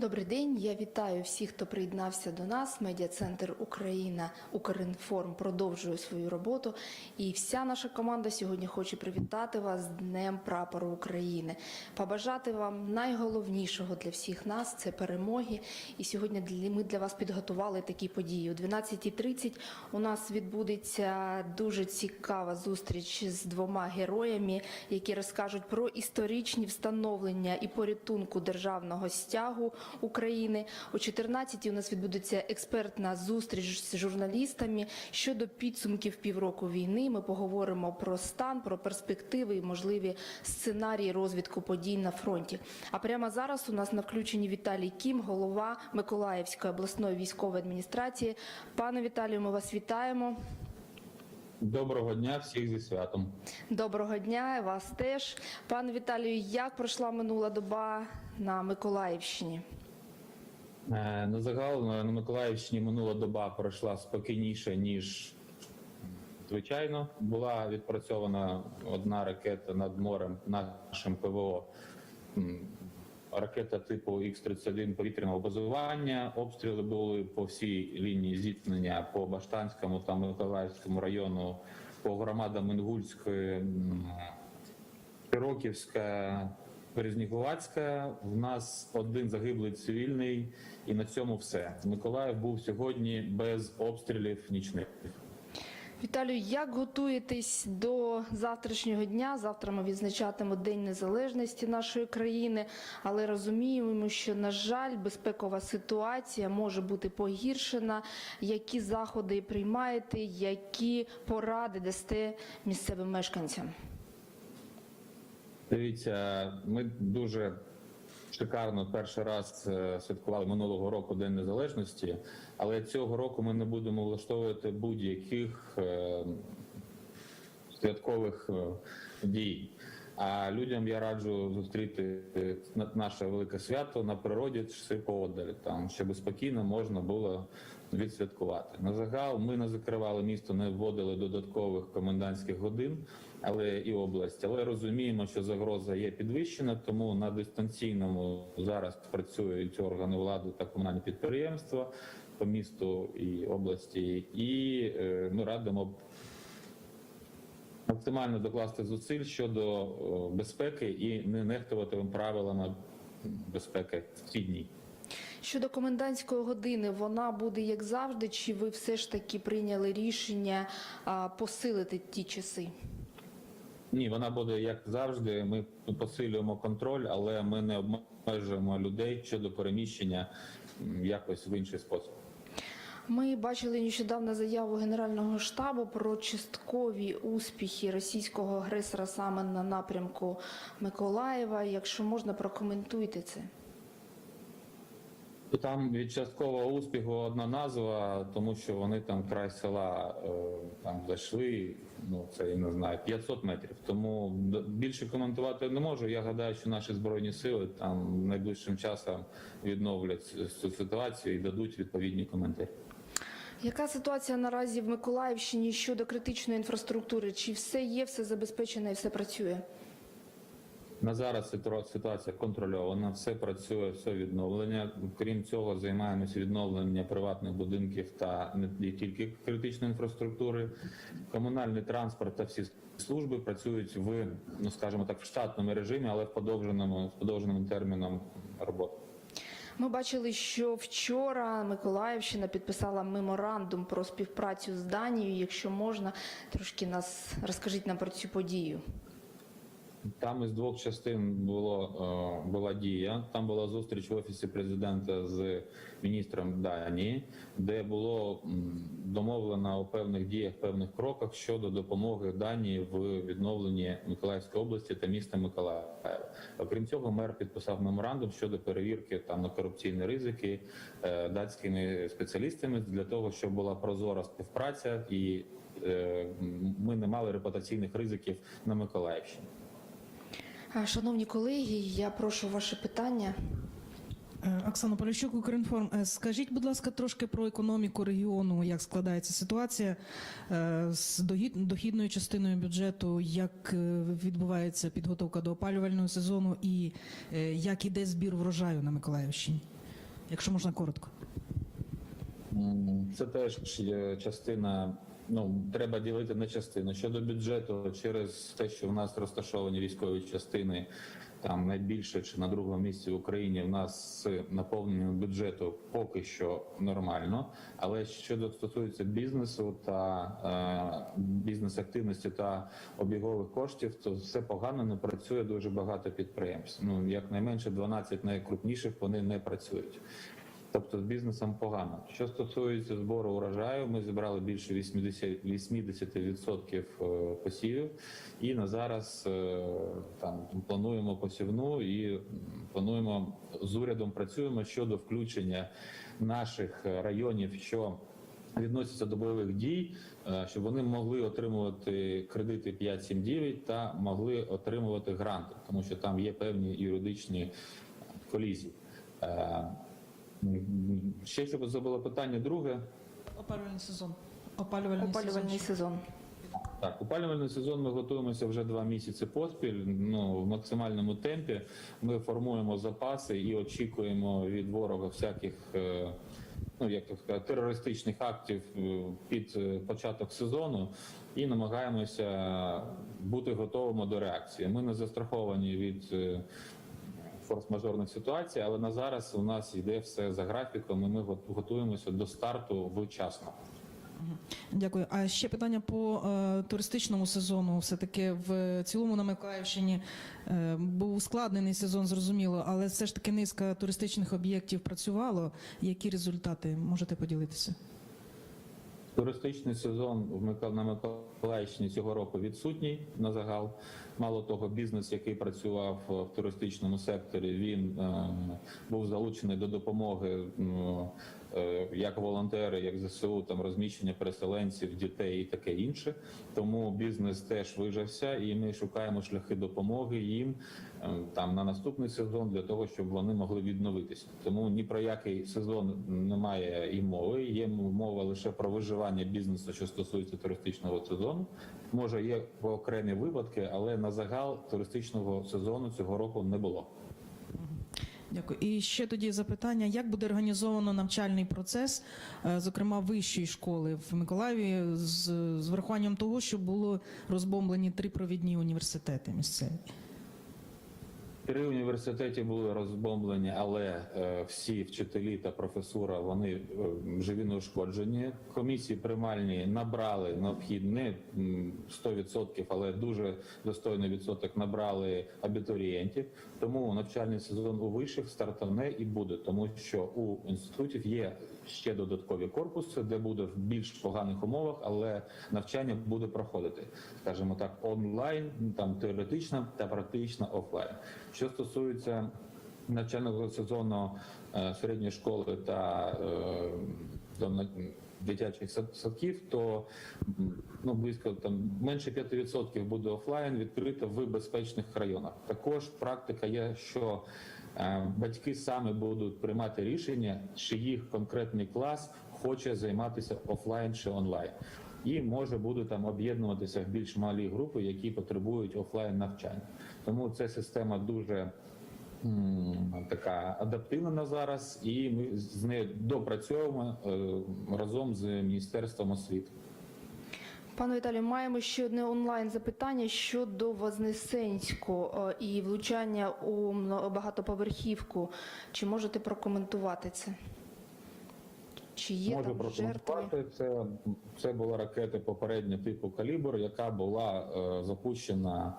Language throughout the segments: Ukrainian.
Добрий день. Я вітаю всіх, хто приєднався до нас. Медіа-центр Україна Укрінформ продовжує свою роботу. І вся наша команда сьогодні хоче привітати вас з Днем прапору України, побажати вам найголовнішого для всіх нас це перемоги. І сьогодні ми для вас підготували такі події. О 12.30 у нас відбудеться дуже цікава зустріч з двома героями, які розкажуть про історичні встановлення і порятунку державного стягу України. О 14 у нас відбудеться експертна зустріч з журналістами щодо підсумків півроку війни. Ми поговоримо про стан, про перспективи і можливі сценарії розвитку подій на фронті. А прямо зараз у нас на включенні Віталій Кім, голова Миколаївської обласної військової адміністрації. Пане Віталію, ми вас вітаємо. Доброго дня, всіх зі святом. Доброго дня, вас теж. Пане Віталію, як пройшла минула доба на Миколаївщині? Е, На загал на на Миколаївщині минула доба пройшла спокійніше ніж звичайно. Була відпрацьована одна ракета над морем нашим ПВО. Ракета типу Х-31 повітряного базування. Обстріли були по всій лінії зіткнення по Баштанському та Миколаївському району, по громадам Інгульської, м, Широківська, В нас один загиблий цивільний, і на цьому все. Миколаїв був сьогодні без обстрілів нічних. Віталію, як готуєтесь до завтрашнього дня? Завтра ми відзначатимемо День Незалежності нашої країни, але розуміємо, що на жаль, безпекова ситуація може бути погіршена. Які заходи приймаєте, які поради дасте місцевим мешканцям? Дивіться, ми дуже шикарно перший раз е, святкували минулого року День Незалежності, але цього року ми не будемо влаштовувати будь-яких е, святкових е, дій. А людям я раджу зустріти наше велике свято на природі чи поодаль, там щоб спокійно можна було відсвяткувати. На загал ми не закривали місто, не вводили додаткових комендантських годин, але і область. Але розуміємо, що загроза є підвищена, тому на дистанційному зараз працюють органи влади та комунальні підприємства по місту і області, і е, ми радимо максимально докласти зусиль щодо о, безпеки і не нехтувати правилами безпеки в ці дні. Щодо комендантської години, вона буде як завжди, чи ви все ж таки прийняли рішення посилити ті часи? Ні, вона буде як завжди. Ми посилюємо контроль, але ми не обмежуємо людей щодо переміщення якось в інший спосіб. Ми бачили нещодавно заяву Генерального штабу про часткові успіхи російського агресора саме на напрямку Миколаєва. Якщо можна, прокоментуйте це. Там від часткового успіху одна назва, тому що вони там край села е, там зайшли. Ну це я не знаю 500 метрів. Тому більше коментувати не можу. Я гадаю, що наші збройні сили там найближчим часом відновлять цю- ситуацію і дадуть відповідні коментарі. Яка ситуація наразі в Миколаївщині щодо критичної інфраструктури? Чи все є, все забезпечено і все працює? На зараз ситуація контрольована, все працює, все відновлення. Крім цього, займаємося відновленням приватних будинків та не тільки критичної інфраструктури. Комунальний транспорт та всі служби працюють в, ну скажімо так, в штатному режимі, але в подовженому, з подовженим терміном роботи. Ми бачили, що вчора Миколаївщина підписала меморандум про співпрацю з Данією. Якщо можна, трошки нас розкажіть нам про цю подію. Там із двох частин було е, була дія. Там була зустріч в офісі президента з міністром Данії, де було домовлено у певних діях, певних кроках щодо допомоги Данії в відновленні Миколаївської області та міста Миколаєва. Окрім цього, мер підписав меморандум щодо перевірки там на корупційні ризики е, датськими спеціалістами для того, щоб була прозора співпраця і е, ми не мали репутаційних ризиків на Миколаївщині. Шановні колеги, я прошу ваше питання. Е, Оксана Поліщук, Укрінформ. Е, Скажіть, будь ласка, трошки про економіку регіону, як складається ситуація е, з дохідною частиною бюджету, як відбувається підготовка до опалювального сезону і як іде збір врожаю на Миколаївщині? якщо можна коротко. Це теж є частина. Ну треба ділити на частини. Щодо бюджету, через те, що в нас розташовані військові частини, там найбільше чи на другому місці в Україні, в нас з наповненням бюджету поки що нормально. Але щодо стосується бізнесу та е, бізнес-активності та обігових коштів, то все погано не працює дуже багато підприємств. Ну якнайменше 12 найкрупніших вони не працюють. Тобто з бізнесом погано. Що стосується збору урожаю, ми зібрали більше 80%, 80% е, посівів, і на зараз е, там плануємо посівну і плануємо з урядом працюємо щодо включення наших районів, що відносяться до бойових дій, е, щоб вони могли отримувати кредити 5-7-9 та могли отримувати гранти, тому що там є певні юридичні колізії. Ще щоб забула питання друге. Опалювальний сезон. Опалювальний, Опалювальний сезон. Так, опалювальний сезон ми готуємося вже два місяці поспіль. Ну в максимальному темпі. Ми формуємо запаси і очікуємо від ворога всяких. е, Ну, як так сказати, терористичних актів е, під е, початок сезону і намагаємося бути готовими до реакції. Ми не застраховані від форс-мажорних ситуацій, але на зараз у нас йде все за графіком, і ми го- готуємося до старту вчасно. Дякую. А ще питання по е, туристичному сезону. Все таки в цілому на Миколаївщині е, був ускладнений сезон, зрозуміло, але все ж таки низка туристичних об'єктів працювало. Які результати можете поділитися? Туристичний сезон в на Миколаївщині цього року відсутній на загал. Мало того, бізнес, який працював е, в туристичному секторі, він е, був залучений до допомоги е, як волонтери, як ЗСУ, там розміщення переселенців, дітей і таке інше. Тому бізнес теж вижився, і ми шукаємо шляхи допомоги їм е, там на наступний сезон для того, щоб вони могли відновитися. Тому ні про який сезон немає і мови. Є мова лише про виживання бізнесу, що стосується туристичного сезону. Може, є окремі випадки, але на загал туристичного сезону цього року не було. Дякую. І ще тоді запитання: як буде організовано навчальний процес, е, зокрема вищої школи в Миколаєві, з, з врахуванням того, що було розбомблені три провідні університети місцеві? Три університети були розбомблені, але е, всі вчителі та професура вони е, живі неушкоджені. Комісії приймальні набрали необхідне м, 100%, але дуже достойний відсоток набрали абітурієнтів. Тому навчальний сезон у вишах стартане і буде, тому що у інститутів є ще додаткові корпуси, де буде в більш поганих умовах, але навчання буде проходити, скажімо так, онлайн, там теоретично та практично офлайн. Що стосується навчального сезону е, середньої школи та е, до дитячих садків, то ну близько там менше 5% буде офлайн відкрито в безпечних районах. Також практика є, що е, батьки саме будуть приймати рішення, чи їх конкретний клас хоче займатися офлайн чи онлайн. І може буде там об'єднуватися в більш малі групи, які потребують офлайн навчання. Тому ця система дуже така адаптивна на зараз, і ми з нею допрацьовуємо е, разом з міністерством освіти. Пане Віталію, маємо ще одне онлайн запитання щодо Вознесенську е, і влучання у багатоповерхівку. Чи можете прокоментувати це? Чи є Можу там жертви? Це, це була ракета попереднього типу калібр, яка була е, запущена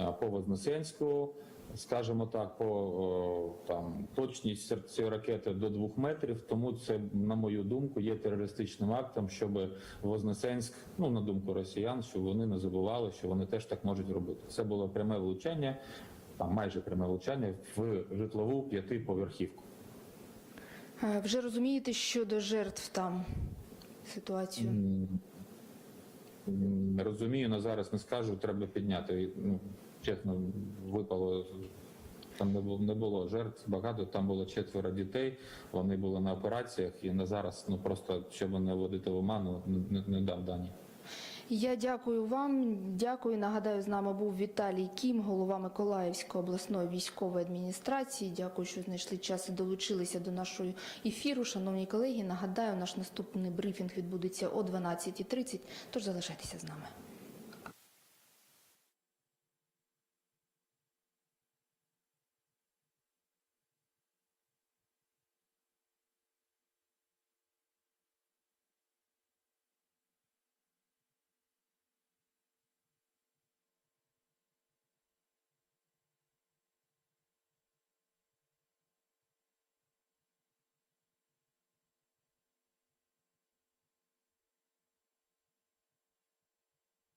е, по Вознесенську. Скажімо так, по о, там точність цієї ракети до двох метрів. Тому це, на мою думку, є терористичним актом, щоб Вознесенськ, ну на думку росіян, щоб вони не забували, що вони теж так можуть робити. Це було пряме влучання, там майже пряме влучання в житлову п'ятиповерхівку. Вже розумієте щодо жертв там ситуацію? Розумію, на зараз не скажу, треба підняти. Ну, чесно, випало. Там не було, не було жертв багато, там було четверо дітей, вони були на операціях, і на зараз ну просто щоб не вводити в оману, не, не дав дані. Я дякую вам. Дякую. Нагадаю, з нами був Віталій Кім, голова Миколаївської обласної військової адміністрації. Дякую, що знайшли час і долучилися до нашого ефіру. Шановні колеги, нагадаю, наш наступний брифінг відбудеться о 12.30, тож залишайтеся з нами.